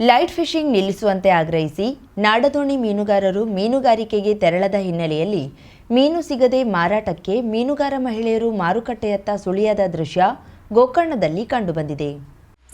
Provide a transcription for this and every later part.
Light fishing ನಿಲ್ಲಿಸುವಂತೆ ಆಗ್ರಹಿಸಿ ನಾಡದೋಣಿ ಮೀನುಗಾರರು ಮೀನುಗಾರಿಕೆಗೆ ತೆರಳದ ಹಿನ್ನೆಲೆಯಲ್ಲಿ ಮೀನು ಸಿಗದೆ ಮಾರಾಟಕ್ಕೆ ಮೀನುಗಾರ ಮಹಿಳೆಯರು ಮಾರುಕಟ್ಟೆಯತ್ತ ಸುಳಿಯದ ದೃಶ್ಯ ಗೋಕರ್ಣದಲ್ಲಿ ಕಂಡುಬಂದಿದೆ.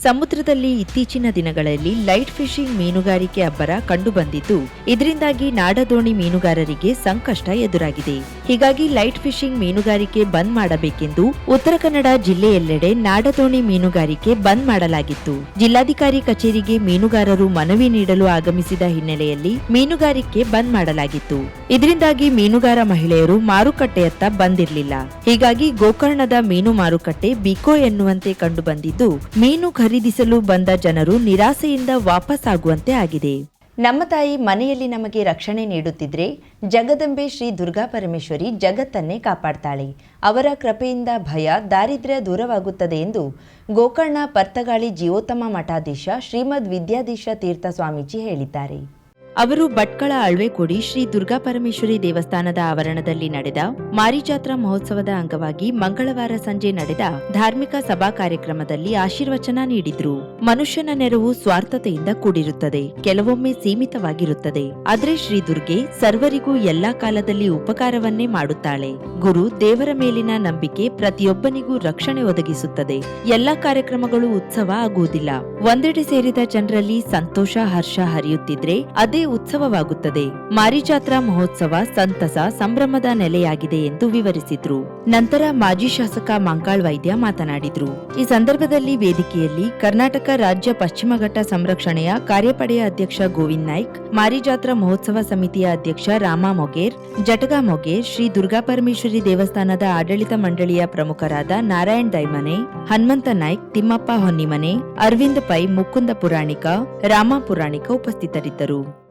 ಸಮುದ್ರದಲ್ಲಿ ಇತ್ತೀಚಿನ ದಿನಗಳಲ್ಲಿ ಲೈಟ್ ಫಿಶಿಂಗ್ ಮೀನುಗಾರಿಕೆ ಅಬ್ಬರ ಕಂಡುಬಂದಿದ್ದು, ಇದರಿಂದಾಗಿ ನಾಡದೋಣಿ ಮೀನುಗಾರರಿಗೆ ಸಂಕಷ್ಟ ಎದುರಾಗಿದೆ. ಹೀಗಾಗಿ ಲೈಟ್ ಫಿಶಿಂಗ್ ಮೀನುಗಾರಿಕೆ ಬಂದ್ ಮಾಡಬೇಕೆಂದು ಉತ್ತರ ಕನ್ನಡ ಜಿಲ್ಲೆಯೆಲ್ಲೆಡೆ ನಾಡದೋಣಿ ಮೀನುಗಾರಿಕೆ ಬಂದ್ ಮಾಡಲಾಗಿತ್ತು. ಜಿಲ್ಲಾಧಿಕಾರಿ ಕಚೇರಿಗೆ ಮೀನುಗಾರರು ಮನವಿ ನೀಡಲು ಆಗಮಿಸಿದ ಹಿನ್ನೆಲೆಯಲ್ಲಿ ಮೀನುಗಾರಿಕೆ ಬಂದ್ ಮಾಡಲಾಗಿತ್ತು. ಇದರಿಂದಾಗಿ ಮೀನುಗಾರ ಮಹಿಳೆಯರು ಮಾರುಕಟ್ಟೆಯತ್ತ ಬಂದಿರಲಿಲ್ಲ. ಹೀಗಾಗಿ ಗೋಕರ್ಣದ ಮೀನು ಮಾರುಕಟ್ಟೆ ಬಿಕೋ ಎನ್ನುವಂತೆ ಕಂಡುಬಂದಿದ್ದು, ಮೀನು ಖರೀದಿಸಲು ಬಂದ ಜನರು ನಿರಾಸೆಯಿಂದ ವಾಪಸ್ ಆಗುವಂತೆ ಆಗಿದೆ. ನಮ್ಮ ತಾಯಿ ಮನೆಯಲ್ಲಿ ನಮಗೆ ರಕ್ಷಣೆ ನೀಡುತ್ತಿದ್ರೆ ಜಗದಂಬೆ ಶ್ರೀ ದುರ್ಗಾ ಪರಮೇಶ್ವರಿ ಜಗತ್ತನ್ನೇ ಕಾಪಾಡ್ತಾಳೆ. ಅವರ ಕೃಪೆಯಿಂದ ಭಯ, ದಾರಿದ್ರ್ಯ ದೂರವಾಗುತ್ತದೆ ಎಂದು ಗೋಕರ್ಣ ಪರ್ತಗಾಳಿ ಜೀವೋತ್ತಮ ಮಠಾಧೀಶ ಶ್ರೀಮದ್ ವಿದ್ಯಾಧೀಶ ತೀರ್ಥ ಸ್ವಾಮೀಜಿ ಹೇಳಿದ್ದಾರೆ. ಅವರು ಭಟ್ಕಳ ಅಳ್ವೆಕೋಡಿ ಶ್ರೀ ದುರ್ಗಾ ಪರಮೇಶ್ವರಿ ದೇವಸ್ಥಾನದ ಆವರಣದಲ್ಲಿ ನಡೆದ ಮಾರಿಜಾತ್ರಾ ಮಹೋತ್ಸವದ ಅಂಗವಾಗಿ ಮಂಗಳವಾರ ಸಂಜೆ ನಡೆದ ಧಾರ್ಮಿಕ ಸಭಾ ಕಾರ್ಯಕ್ರಮದಲ್ಲಿ ಆಶೀರ್ವಚನ ನೀಡಿದ್ರು. ಮನುಷ್ಯನ ನೆರವು ಸ್ವಾರ್ಥತೆಯಿಂದ ಕೂಡಿರುತ್ತದೆ, ಕೆಲವೊಮ್ಮೆ ಸೀಮಿತವಾಗಿರುತ್ತದೆ. ಆದ್ರೆ ಶ್ರೀ ದುರ್ಗೆ ಸರ್ವರಿಗೂ ಎಲ್ಲಾ ಕಾಲದಲ್ಲಿ ಉಪಕಾರವನ್ನೇ ಮಾಡುತ್ತಾಳೆ. ಗುರು ದೇವರ ಮೇಲಿನ ನಂಬಿಕೆ ಪ್ರತಿಯೊಬ್ಬನಿಗೂ ರಕ್ಷಣೆ ಒದಗಿಸುತ್ತದೆ. ಎಲ್ಲಾ ಕಾರ್ಯಕ್ರಮಗಳು ಉತ್ಸವ ಆಗುವುದಿಲ್ಲ. ಒಂದೆಡೆ ಸೇರಿದ ಜನರಲ್ಲಿ ಸಂತೋಷ, ಹರ್ಷ ಹರಿಯುತ್ತಿದ್ರೆ ಅದೇ ಉತ್ಸವವಾಗುತ್ತದೆ. ಮಾರಿಜಾತ್ರಾ ಮಹೋತ್ಸವ ಸಂತಸ ಸಂಭ್ರಮದ ನೆಲೆಯಾಗಿದೆ ಎಂದು ವಿವರಿಸಿದ್ರು. ನಂತರ ಮಾಜಿ ಶಾಸಕ ಮಂಕಾಳ್ ವೈದ್ಯ ಮಾತನಾಡಿದ್ರು. ಈ ಸಂದರ್ಭದಲ್ಲಿ ವೇದಿಕೆಯಲ್ಲಿ ಕರ್ನಾಟಕ ರಾಜ್ಯ ಪಶ್ಚಿಮ ಘಟ್ಟ ಸಂರಕ್ಷಣೆಯ ಕಾರ್ಯಪಡೆಯ ಅಧ್ಯಕ್ಷ ಗೋವಿಂದ್ ನಾಯ್ಕ್, ಮಾರಿಜಾತ್ರಾ ಮಹೋತ್ಸವ ಸಮಿತಿಯ ಅಧ್ಯಕ್ಷ ರಾಮ ಮೊಗೇರ್, ಜಟಗಾ ಮೊಗೇರ್, ಶ್ರೀ ದುರ್ಗಾ ಪರಮೇಶ್ವರಿ ದೇವಸ್ಥಾನದ ಆಡಳಿತ ಮಂಡಳಿಯ ಪ್ರಮುಖರಾದ ನಾರಾಯಣ್ ದೈಮನೆ, ಹನುಮಂತ ನಾಯ್ಕ್, ತಿಮ್ಮಪ್ಪ ಹೊನ್ನಿಮನೆ, ಅರವಿಂದ್ ಪೈ, ಮುಕುಂದ ಪುರಾಣಿಕ, ರಾಮ ಪುರಾಣಿಕ ಉಪಸ್ಥಿತರಿದ್ದರು.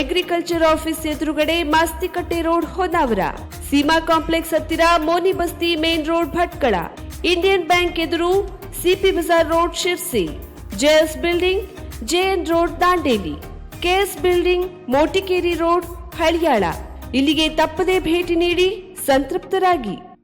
Agriculture office ಎದುರುಗಡೆ ಮಾಸ್ತಿಕಟ್ಟೆ ರೋಡ್ ಹೊನ್ನಾವರ. ಸೀಮಾ ಕಾಂಪ್ಲೆಕ್ಸ್ ಹತ್ತಿರ Moni Basti main road Bhatkal. Indian bank ಎದುರು C P Bazar road Sirsi. J S building, J N road Dandeli. K S building, Motikeri road Haliyal. ಇಲ್ಲಿಗೆ ತಪ್ಪದೇ ಭೇಟಿ ನೀಡಿ ಸಂತೃಪ್ತರಾಗಿ.